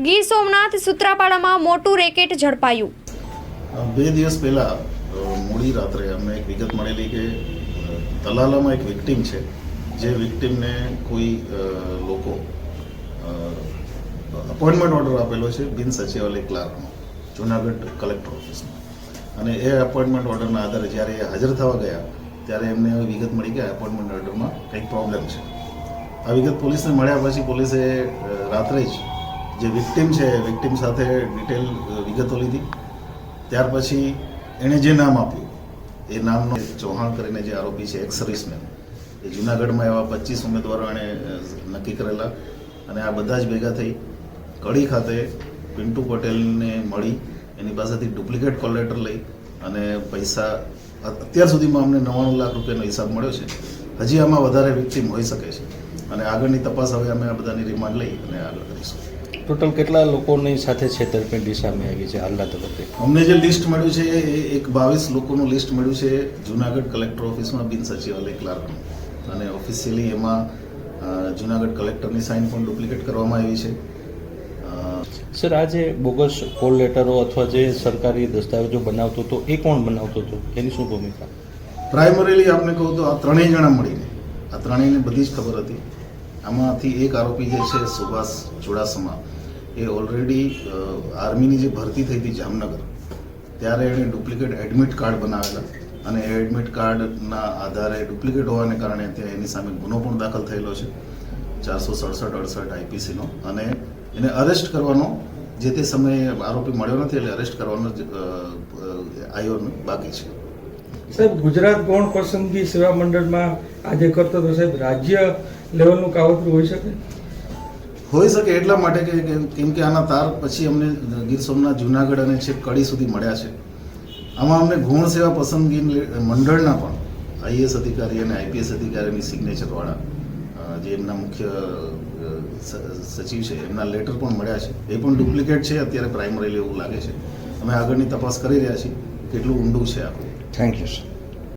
ગીર સોમનાથ સુત્રાપાડામાં મોટું રેકેટ ઝડપાયું. બે દિવસ પહેલાં મોડી રાત્રે અમને એક વિગત મળેલી કે તલાલામાં એક વિક્ટિમ છે, જે વિક્ટિમને કોઈ લોકો અપોઇન્ટમેન્ટ ઓર્ડર આપેલો છે બિન સચિવાલય ક્લાર્કનો, જુનાગઢ કલેક્ટર ઓફિસમાં અને એ અપોઇન્ટમેન્ટ ઓર્ડરના આધારે જ્યારે એ હાજર થવા ગયા, ત્યારે એમને વિગત મળી કે અપોઇન્ટમેન્ટ ઓર્ડરમાં કંઈક પ્રોબ્લેમ છે. આ વિગત પોલીસને મળ્યા પછી પોલીસે રાત્રે જ જે વિક્ટિમ છે વિક્ટિમ સાથે ડિટેલ વિગતો લીધી. ત્યાર પછી એણે જે નામ આપ્યું, એ નામનો ચૌહાણ કરીને જે આરોપી છે એક્સ સર્વિસમેન એ જુનાગઢમાં એવા પચીસ ઉમેદવારો એણે નક્કી કરેલા અને આ બધા જ ભેગા થઈ કડી ખાતે પિન્ટુ પટેલને મળી, એની પાસેથી ડુપ્લિકેટ કોલ લેટર લઈ અને પૈસા અત્યાર સુધીમાં અમને નવ્વાણું લાખ રૂપિયાનો હિસાબ મળ્યો છે. હજી આમાં વધારે વિક્ટીમ હોઈ શકે છે. અને આગળની તપાસ હવે અમે આ બધાની રિમાન્ડ લઈ અને આગળ કરીશું. ટોટલ કેટલા લોકોની સાથે છેતરપિંડી સામે આવી છે હાલના તબક્કે? અમને જે લિસ્ટ મળ્યું છે એ એક બાવીસ લોકોનું લિસ્ટ મળ્યું છે જુનાગઢ કલેક્ટર ઓફિસમાં બિન સચિવાલય ક્લાર્કનું. અને ઓફિશિયલી એમાં જુનાગઢ કલેક્ટરની સાઇન પણ ડુપ્લિકેટ કરવામાં આવી છે. સર આ જે બોગસ કોલ લેટરો અથવા જે સરકારી દસ્તાવેજો બનાવતો હતો એ કોણ બનાવતો હતો? એની શું ભૂમિકા? પ્રાઇમરીલી આપને કહું તો આ ત્રણેય જણા મળીને આ ત્રણેયને બધી જ ખબર હતી. આમાંથી એક આરોપી જે છે, સુભાષ ચુડાસમા, એ ઓલરેડી આર્મીની જે ભરતી થઈ હતી જામનગર, ત્યારે એણે ડુપ્લિકેટ એડમિટ કાર્ડ બનાવેલા અને એ એડમિટ કાર્ડના આધારે ડુપ્લિકેટ હોવાને કારણે ત્યાં એની સામે ગુનો પણ દાખલ થયેલો છે, ચારસો સડસઠ અડસઠ આઈપીસીનો અને એને અરેસ્ટ કરવાનો જે તે સમયે આરોપી મળ્યો નથી, એટલે અરેસ્ટ કરવાનો આયોજન બાકી છે. સાહેબ ગુજરાત ગૌણ પસંદગી સેવા મંડળમાં આજે કરતો તો સાહેબ રાજ્ય લેવલનું કાવતરું હોઈ શકે? હોઈ શકે એટલા માટે કે કે- કેમ કે આના તાર પછી અમને ગીર સોમનાથ જુનાગઢ અને છેક કડી સુધી મળ્યા છે. આમાં અમને ગૌણ સેવા પસંદગી મંડળના પણ આઈએસ અધિકારી અને આઈપીએસ અધિકારીની સિગ્નેચરવાળા જે એમના મુખ્ય સચિવ છે એમના લેટર પણ મળ્યા છે. એ પણ ડુપ્લિકેટ છે અત્યારે પ્રાઇમરી એવું લાગે છે. અમે આગળની તપાસ કરી રહ્યા છીએ કેટલું ઊંડું છે આખું થેન્ક યુ સર